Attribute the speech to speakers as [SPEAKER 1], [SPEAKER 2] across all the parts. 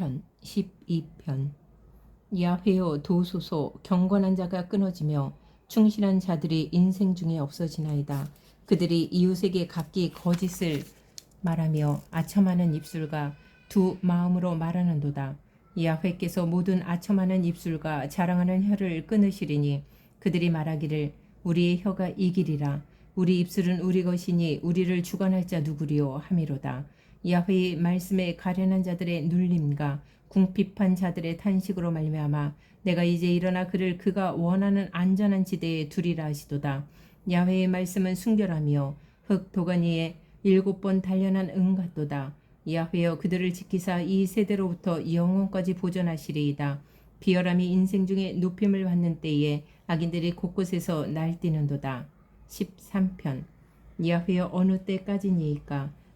[SPEAKER 1] 시편 12편 야훼여 도소서 경건한 자가 끊어지며 충실한 자들이 인생 중에 없어지나이다. 그들이 이웃에게 각기 거짓을 말하며 아첨하는 입술과 두 마음으로 말하는도다. 야훼께서 모든 아첨하는 입술과 자랑하는 혀를 끊으시리니 그들이 말하기를 우리의 혀가 이기리라. 우리 입술은 우리 것이니 우리를 주관할 자 누구리요 함이로다. 야훼의 말씀에 가련한 자들의 눌림과 궁핍한 자들의 탄식으로 말미암아 내가 이제 일어나 그를 그가 원하는 안전한 지대에 두리라 하시도다. 야훼의 말씀은 순결하며 흙 도가니에 일곱 번 단련한 은 같도다. 야훼여 그들을 지키사 이 세대로부터 영원까지 보존하시리이다. 비열함이 인생 중에 높임을 받는 때에 악인들이 곳곳에서 날뛰는도다. 13편 야훼여 어느 때까지니이까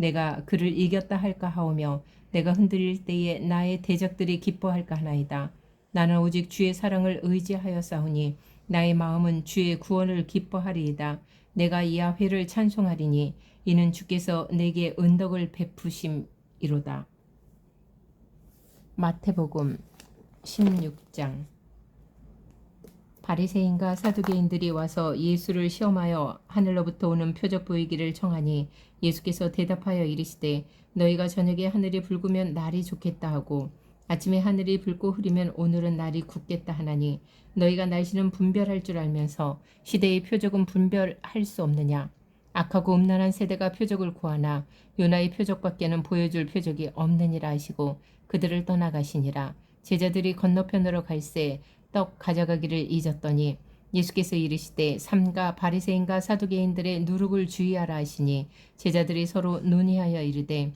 [SPEAKER 1] 내가 그를 이겼다 할까 하오며 내가 흔들릴 때에 나의 대적들이 기뻐할까 하나이다. 나는 오직 주의 사랑을 의지하여 싸우니 나의 마음은 주의 구원을 기뻐하리이다. 내가 야훼를 찬송하리니 이는 주께서 내게 은덕을 베푸심이로다. 마태복음 16장 바리새인과 사두개인들이 와서 예수를 시험하여 하늘로부터 오는 표적 보이기를 청하니 예수께서 대답하여 이르시되 너희가 저녁에 하늘이 붉으면 날이 좋겠다 하고 아침에 하늘이 붉고 흐리면 오늘은 날이 굳겠다 하나니 너희가 날씨는 분별할 줄 알면서 시대의 표적은 분별할 수 없느냐? 악하고 음란한 세대가 표적을 구하나 요나의 표적밖에는 보여줄 표적이 없느니라 하시고 그들을 떠나가시니라. 제자들이 건너편으로 갈새 떡 가져가기를 잊었더니 예수께서 이르시되 삼가 바리새인과 사두개인들의 누룩을 주의하라 하시니 제자들이 서로 논의하여 이르되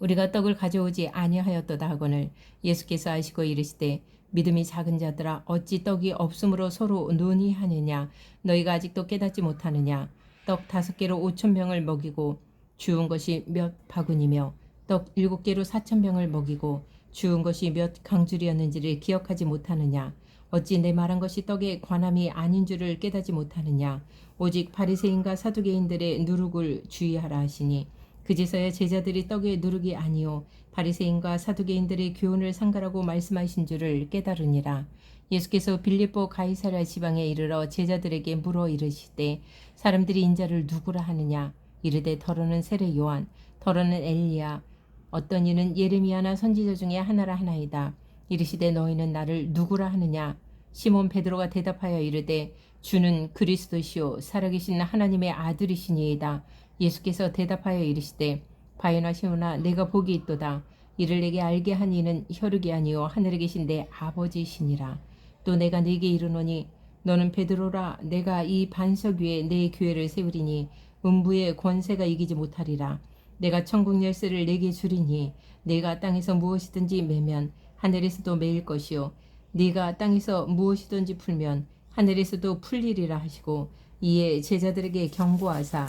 [SPEAKER 1] 우리가 떡을 가져오지 아니하였도다 하거늘 예수께서 아시고 이르시되 믿음이 작은 자들아 어찌 떡이 없으므로 서로 논의하느냐? 너희가 아직도 깨닫지 못하느냐? 떡 다섯 개로 오천 병을 먹이고 주운 것이 몇 바구니며 떡 일곱 개로 사천 병을 먹이고 주운 것이 몇 강줄이었는지를 기억하지 못하느냐? 어찌 내 말한 것이 떡에 관함이 아닌 줄을 깨닫지 못하느냐? 오직 바리새인과 사두개인들의 누룩을 주의하라 하시니 그제서야 제자들이 떡의 누룩이 아니요 바리새인과 사두개인들의 교훈을 상가라고 말씀하신 줄을 깨달으니라. 예수께서 빌립보 가이사랴 지방에 이르러 제자들에게 물어 이르시되 사람들이 인자를 누구라 하느냐? 이르되 더러는 세례 요한 더러는 엘리야 어떤 이는 예레미야나 선지자 중에 하나라 하나이다. 이르시되 너희는 나를 누구라 하느냐? 시몬 베드로가 대답하여 이르되 주는 그리스도시요 살아계신 하나님의 아들이시니이다. 예수께서 대답하여 이르시되 바요나 시오나 내가 복이 있도다. 이를 내게 알게 한 이는 혈육이 아니요 하늘에 계신 내 아버지시니라. 또 내가 네게 이르노니 너는 베드로라 내가 이 반석 위에 내 교회를 세우리니 음부의 권세가 이기지 못하리라. 내가 천국 열쇠를 내게 주리니 내가 땅에서 무엇이든지 매면 하늘에서도 매일 것이요 네가 땅에서 무엇이든지 풀면 하늘에서도 풀리리라 하시고 이에 제자들에게 경고하사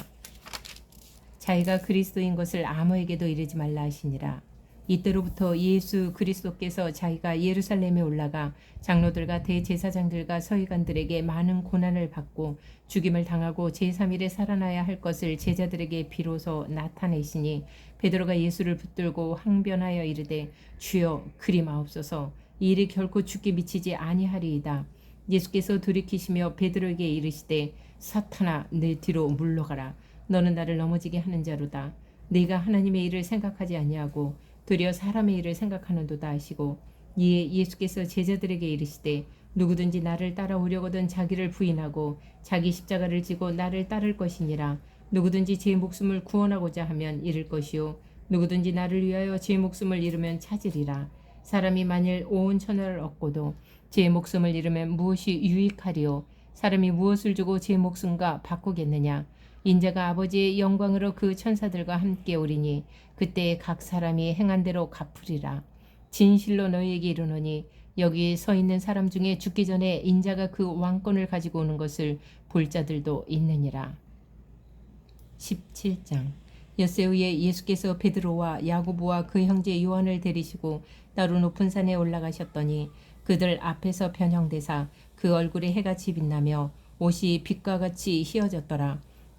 [SPEAKER 1] 자기가 그리스도인 것을 아무에게도 이르지 말라 하시니라. 이때로부터 예수 그리스도께서 자기가 예루살렘에 올라가 장로들과 대제사장들과 서기관들에게 많은 고난을 받고 죽임을 당하고 제3일에 살아나야 할 것을 제자들에게 비로소 나타내시니 베드로가 예수를 붙들고 항변하여 이르되 주여 그리 마옵소서 이 일이 결코 죽게 미치지 아니하리이다. 예수께서 돌이키시며 베드로에게 이르시되 사탄아 내 뒤로 물러가라 너는 나를 넘어지게 하는 자로다. 네가 하나님의 일을 생각하지 아니하고 도리어 사람의 일을 생각하는도다 하시고 이에 예수께서 제자들에게 이르시되 누구든지 나를 따라오려거든 자기를 부인하고 자기 십자가를 지고 나를 따를 것이니라. 누구든지 제 목숨을 구원하고자 하면 잃을 것이요. 누구든지 나를 위하여 제 목숨을 잃으면 찾으리라. 사람이 만일 온 천하를 얻고도 제 목숨을 잃으면 무엇이 유익하리요? 사람이 무엇을 주고 제 목숨과 바꾸겠느냐 인자가 아버지의 영광으로 그 천사들과 함께 오리니 그때 각 사람이 행한 대로 갚으리라. 진실로 너희에게 이르노니 여기 서 있는 사람 중에 죽기 전에 인자가 그 왕권을 가지고 오는 것을 볼 자들도 있느니라. 17장 엿새 후에 예수께서 베드로와 야고보와 그 형제 요한을 데리시고 따로 높은 산에 올라가셨더니 그들 앞에서 변형되사 그 얼굴에 해같이 빛나며 옷이 빛과 같이 휘어졌더라.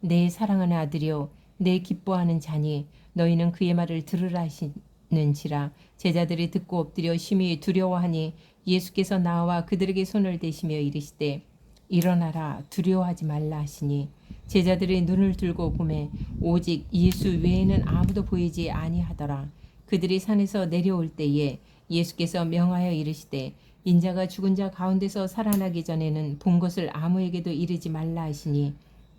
[SPEAKER 1] 내 사랑하는 아들이요 내 기뻐하는 자니 너희는 그의 말을 들으라 하시는지라. 제자들이 듣고 엎드려 심히 두려워하니 예수께서 나와 그들에게 손을 대시며 이르시되 일어나라 두려워하지 말라 하시니. 제자들이 눈을 들고 보매 오직 예수 외에는 아무도 보이지 아니하더라. 그들이 산에서 내려올 때에 예수께서 명하여 이르시되 인자가 죽은 자 가운데서 살아나기 전에는 본 것을 아무에게도 이르지 말라 하시니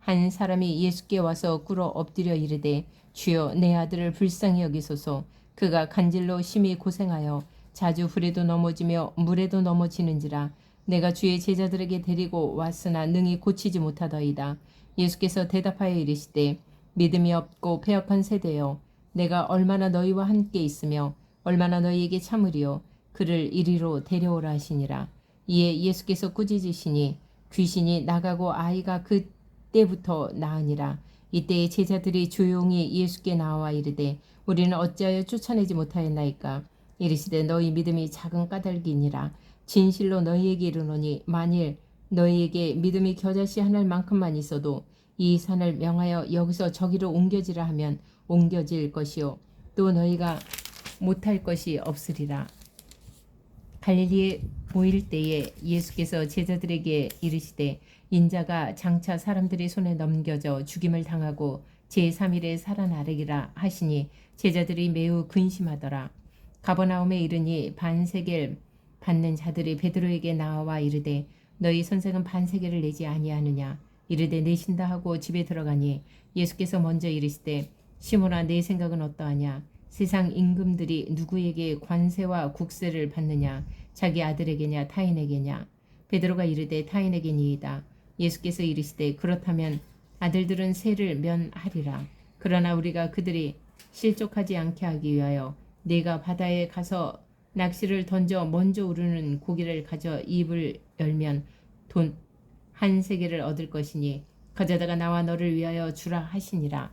[SPEAKER 1] 한 사람이 예수께 와서 꿇어 엎드려 이르되 주여 내 아들을 불쌍히 여기소서. 그가 간질로 심히 고생하여 자주 불에도 넘어지며 물에도 넘어지는지라. 내가 주의 제자들에게 데리고 왔으나 능히 고치지 못하더이다. 예수께서 대답하여 이르시되 믿음이 없고 패역한 세대여 내가 얼마나 너희와 함께 있으며 얼마나 너희에게 참으리요? 그를 이리로 데려오라 하시니라. 이에 예수께서 꾸짖으시니 귀신이 나가고 아이가 그 때부터 나으니라. 이때에 제자들이 조용히 예수께 나와 이르되 우리는 어찌하여 쫓아내지 못하였나이까? 이르시되 너희 믿음이 작은 까닭이니라. 진실로 너희에게 이르노니 만일 너희에게 믿음이 겨자씨 하나를 만큼만 있어도 이 산을 명하여 여기서 저기로 옮겨지라 하면 옮겨질 것이요. 또 너희가 못할 것이 없으리라. 갈릴리에 모일 때에 예수께서 제자들에게 이르시되 인자가 장차 사람들의 손에 넘겨져 죽임을 당하고 제3일에 살아나리라 하시니 제자들이 매우 근심하더라. 가버나움에 이르니 반세겔 받는 자들이 베드로에게 나와 이르되 너희 선생은 반세겔을 내지 아니하느냐? 이르되 내신다 하고 집에 들어가니 예수께서 먼저 이르시되 시몬아 내 생각은 어떠하냐? 세상 임금들이 누구에게 관세와 국세를 받느냐? 자기 아들에게냐 타인에게냐? 베드로가 이르되 타인에게니이다 예수께서 이르시되 그렇다면 아들들은 세를 면하리라. 그러나 우리가 그들이 실족하지 않게 하기 위하여 네가 바다에 가서 낚시를 던져 먼저 우르는 고기를 가져 입을 열면 돈 한 세계를 얻을 것이니 가져다가 나와 너를 위하여 주라 하시니라